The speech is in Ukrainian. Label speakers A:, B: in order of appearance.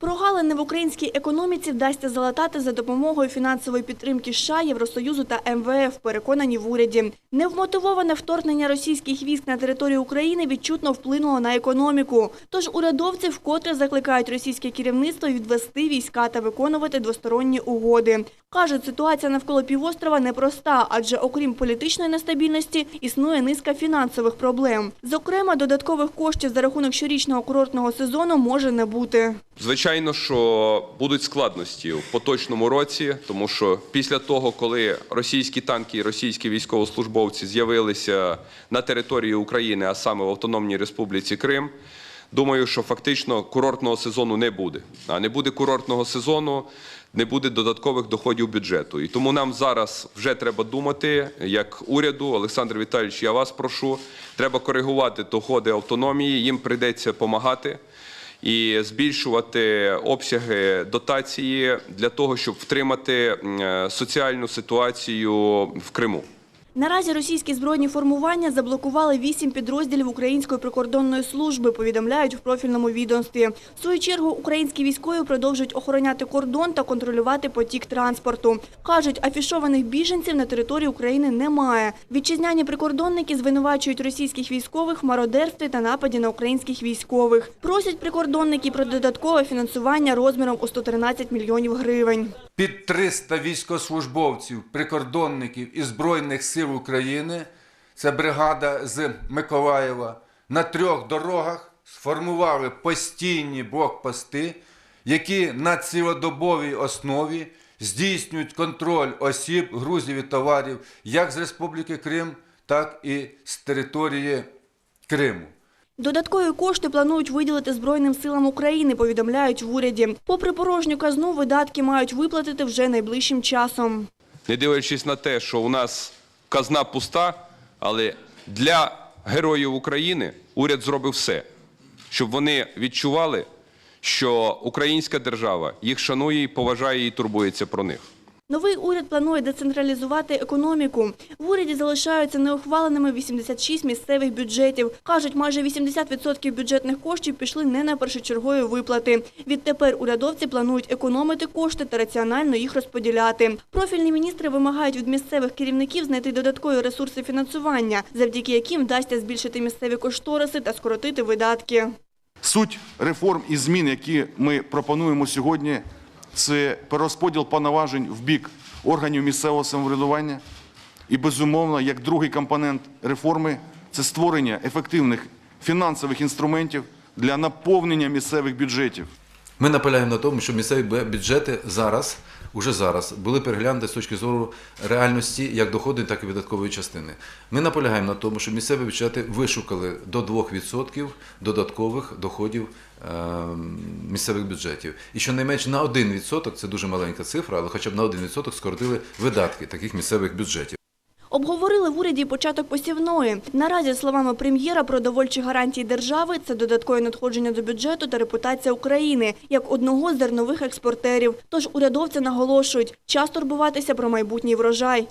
A: Прогалини в українській економіці вдасться залатати за допомогою фінансової підтримки США, Євросоюзу та МВФ, переконані в уряді. Невмотивоване вторгнення російських військ на територію України відчутно вплинуло на економіку. Тож урядовці вкотре закликають російське керівництво відвести війська та виконувати двосторонні угоди. Кажуть, ситуація навколо півострова непроста, адже окрім політичної нестабільності існує низка фінансових проблем. Зокрема, додаткових коштів за рахунок щорічного курортного сезону може не бути.
B: Звичайно, що будуть складності в поточному році, тому що після того, коли російські танки і російські військовослужбовці з'явилися на території України, а саме в Автономній Республіці Крим, думаю, що фактично курортного сезону не буде. А не буде курортного сезону, не буде додаткових доходів бюджету. І тому нам зараз вже треба думати, як уряду, Олександр Віталійович, я вас прошу, треба коригувати доходи автономії, їм прийдеться допомагати і збільшувати обсяги дотації для того, щоб втримати е, соціальну ситуацію в Криму.
A: Наразі російські збройні формування заблокували вісім підрозділів Української прикордонної служби, повідомляють в профільному відомстві. В свою чергу українські військові продовжують охороняти кордон та контролювати потік транспорту. Кажуть, афішованих біженців на території України немає. Вітчизняні прикордонники звинувачують російських військових в мародерстві та нападі на українських військових. Просять прикордонники про додаткове фінансування розміром у 113 мільйонів гривень.
C: Під 300 військовослужбовців, прикордонників і Збройних сил України, це бригада з Миколаєва, на трьох дорогах сформували постійні блокпости, які на цілодобовій основі здійснюють контроль осіб, грузів і товарів як з Республіки Крим, так і з території Криму.
A: Додаткові кошти планують виділити Збройним силам України, повідомляють в уряді. Попри порожню казну, видатки мають виплатити вже найближчим часом.
B: Не дивлячись на те, що у нас казна пуста, але для героїв України уряд зробив все, щоб вони відчували, що українська держава їх шанує поважає і турбується про них.
A: Новий уряд планує децентралізувати економіку. В уряді залишаються неухваленими 86 місцевих бюджетів. Кажуть, майже 80% бюджетних коштів пішли не на першочергові виплати. Відтепер урядовці планують економити кошти та раціонально їх розподіляти. Профільні міністри вимагають від місцевих керівників знайти додаткові ресурси фінансування, завдяки яким вдасться збільшити місцеві кошториси та скоротити видатки.
D: Суть реформ і змін, які ми пропонуємо сьогодні, це перерозподіл повноважень в бік органів місцевого самоврядування. І, безумовно, як другий компонент реформи це створення ефективних фінансових інструментів для наповнення місцевих бюджетів.
E: Ми наполягаємо на тому, що місцеві бюджети зараз, уже зараз, були переглянуті з точки зору реальності як доходи, так і видаткової частини. Ми наполягаємо на тому, що місцеві бюджети вишукали до 2% додаткових доходів е, місцевих бюджетів. І щонайменше на 1%, це дуже маленька цифра, але хоча б на 1% скоротили видатки таких місцевих бюджетів.
A: Обговорили в уряді початок посівної. Наразі, словами прем'єра, продовольчі гарантії держави – це додаткове надходження до бюджету та репутація України як одного з зернових експортерів. Тож урядовці наголошують, час турбуватися про майбутній врожай.